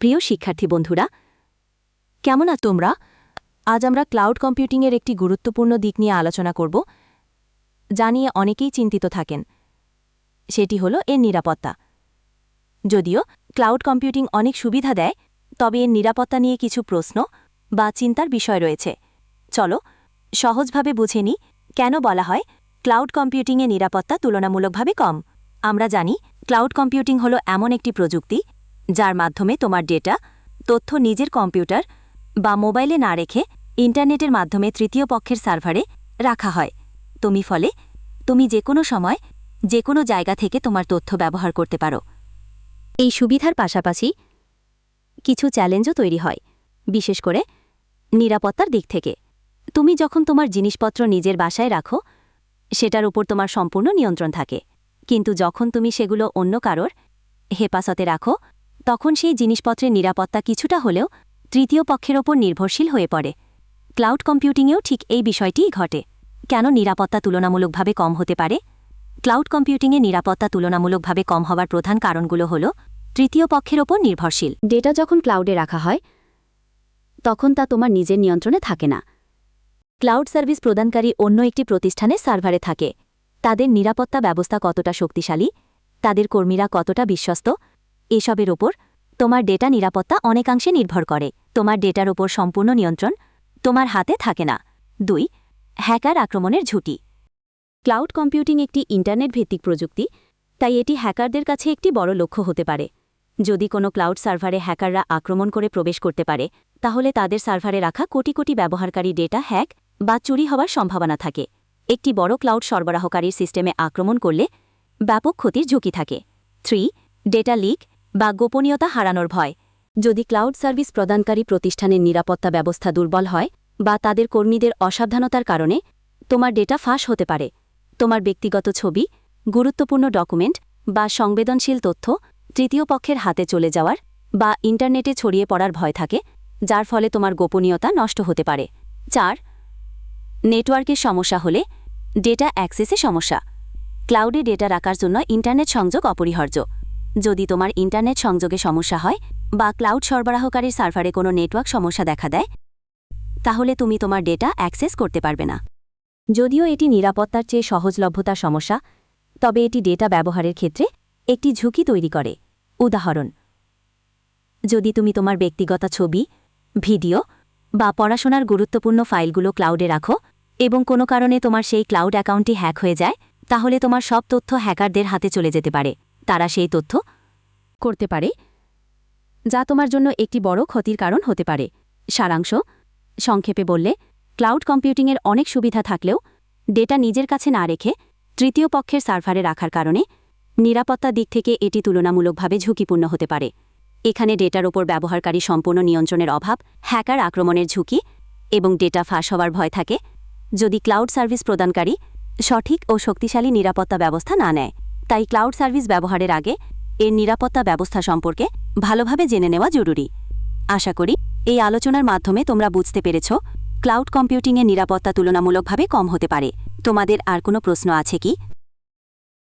প্রিয় শিক্ষার্থী বন্ধুরা, কেমন আছো তোমরা? আজ আমরা ক্লাউড কম্পিউটিংয়ের একটি গুরুত্বপূর্ণ দিক নিয়ে আলোচনা করব, যা নিয়ে অনেকেই চিন্তিত থাকেন। সেটি হল এর নিরাপত্তা। যদিও ক্লাউড কম্পিউটিং অনেক সুবিধা দেয়, তবে এর নিরাপত্তা নিয়ে কিছু প্রশ্ন বা চিন্তার বিষয় রয়েছে। চলো, সহজভাবে বুঝে নিই, কেন বলা হয় ক্লাউড কম্পিউটিংয়ে নিরাপত্তা তুলনামূলকভাবে কম? আমরা জানি, ক্লাউড কম্পিউটিং হলো এমন একটি প্রযুক্তি যার মাধ্যমে তোমার ডেটা, তথ্য নিজের কম্পিউটার বা মোবাইলে না রেখে ইন্টারনেটের মাধ্যমে তৃতীয় পক্ষের সার্ভারে রাখা হয়। তুমি ফলে তুমি যে কোনো সময় যে কোনো জায়গা থেকে তোমার তথ্য ব্যবহার করতে পারো। এই সুবিধার পাশাপাশি কিছু চ্যালেঞ্জও তৈরি হয়, বিশেষ করে নিরাপত্তার দিক থেকে। তুমি যখন তোমার জিনিসপত্র নিজের বাসায় রাখো, সেটার উপর তোমার সম্পূর্ণ নিয়ন্ত্রণ থাকে। কিন্তু যখন তুমি সেগুলো অন্য কারোর হেপাসতে রাখো তখন সেই জিনিসপত্রের নিরাপত্তা কিছুটা হলেও তৃতীয় পক্ষের ওপর নির্ভরশীল হয়ে পড়ে। ক্লাউড কম্পিউটিংয়েও ঠিক এই বিষয়টিই ঘটে। কেন নিরাপত্তা তুলনামূলকভাবে কম হতে পারে? ক্লাউড কম্পিউটিংয়ে নিরাপত্তা তুলনামূলকভাবে কম হওয়ার প্রধান কারণগুলো হল তৃতীয় পক্ষের ওপর নির্ভরশীল। ডেটা যখন ক্লাউডে রাখা হয় তখন তা তোমার নিজের নিয়ন্ত্রণে থাকে না। ক্লাউড সার্ভিস প্রদানকারী অন্য একটি প্রতিষ্ঠানের সার্ভারে থাকে। তাদের নিরাপত্তা ব্যবস্থা কতটা শক্তিশালী তাদের কর্মীরা কতটা বিশ্বস্ত এসবের ওপর তোমার ডেটা নিরাপত্তা অনেকাংশে নির্ভর করে। তোমার ডেটার ওপর সম্পূর্ণ নিয়ন্ত্রণ তোমার হাতে থাকে না। দুই, হ্যাকার আক্রমণের ঝুঁকি। ক্লাউড কম্পিউটিং একটি ইন্টারনেট ভিত্তিক প্রযুক্তি, তাই এটি হ্যাকারদের কাছে একটি বড় লক্ষ্য হতে পারে। যদি কোনো ক্লাউড সার্ভারে হ্যাকাররা আক্রমণ করে প্রবেশ করতে পারে, তাহলে তাদের সার্ভারে রাখা কোটি কোটি ব্যবহারকারী ডেটা হ্যাক বা চুরি হওয়ার সম্ভাবনা থাকে। একটি বড় ক্লাউড সরবরাহকারীর সিস্টেমে আক্রমণ করলে ব্যাপক ক্ষতির ঝুঁকি থাকে। থ্রি, ডেটা লিক বা গোপনীয়তা হারানোর ভয়। যদি ক্লাউড সার্ভিস প্রদানকারী প্রতিষ্ঠানের নিরাপত্তা ব্যবস্থা দুর্বল হয় বা তাদের কর্মীদের অসাবধানতার কারণে তোমার ডেটা ফাঁস হতে পারে। তোমার ব্যক্তিগত ছবি, গুরুত্বপূর্ণ ডকুমেন্ট বা সংবেদনশীল তথ্য তৃতীয় পক্ষের হাতে চলে যাওয়ার বা ইন্টারনেটে ছড়িয়ে পড়ার ভয় থাকে, যার ফলে তোমার গোপনীয়তা নষ্ট হতে পারে। চার, নেটওয়ার্কের সমস্যা হলে ডেটা অ্যাক্সেসে সমস্যা। ক্লাউডে ডেটা রাখার জন্য ইন্টারনেট সংযোগ অপরিহার্য। যদি তোমার ইন্টারনেট সংযোগে সমস্যা হয় বা ক্লাউড সরবরাহকারীর সার্ভারে কোনো নেটওয়ার্ক সমস্যা দেখা দেয়, তাহলে তুমি তোমার ডেটা অ্যাক্সেস করতে পারবে না। যদিও এটি নিরাপত্তার চেয়ে সহজলভ্যতার সমস্যা, তবে এটি ডেটা ব্যবহারের ক্ষেত্রে একটি ঝুঁকি তৈরি করে। উদাহরণ, যদি তুমি তোমার ব্যক্তিগত ছবি, ভিডিও বা পড়াশোনার গুরুত্বপূর্ণ ফাইলগুলো ক্লাউডে রাখো এবং কোনো কারণে তোমার সেই ক্লাউড অ্যাকাউন্টটি হ্যাক হয়ে যায়, তাহলে তোমার সব তথ্য হ্যাকারদের হাতে চলে যেতে পারে। তারা সেই তথ্য করতে পারে, যা তোমার জন্য একটি বড় ক্ষতির কারণ হতে পারে। সারাংশ, সংক্ষেপে বললে, ক্লাউড কম্পিউটিংয়ের অনেক সুবিধা থাকলেও, ডেটা নিজের কাছে না রেখে তৃতীয় পক্ষের সার্ভারে রাখার কারণে নিরাপত্তার দিক থেকে এটি তুলনামূলকভাবে ঝুঁকিপূর্ণ হতে পারে। এখানে ডেটার ওপর ব্যবহারকারী সম্পূর্ণ নিয়ন্ত্রণের অভাব, হ্যাকার আক্রমণের ঝুঁকি এবং ডেটা ফাঁস হওয়ার ভয় থাকে যদি ক্লাউড সার্ভিস প্রদানকারী সঠিক ও শক্তিশালী নিরাপত্তা ব্যবস্থা না নেয়। তাই ক্লাউড সার্ভিস ব্যবহারের আগে এর নিরাপত্তা ব্যবস্থা সম্পর্কে ভালোভাবে জেনে নেওয়া জরুরি। আশা করি এই আলোচনার মাধ্যমে তোমরা বুঝতে পেরেছ, ক্লাউড কম্পিউটিংয়ের নিরাপত্তা তুলনামূলকভাবে কম হতে পারে। তোমাদের আর কোনো প্রশ্ন আছে কি?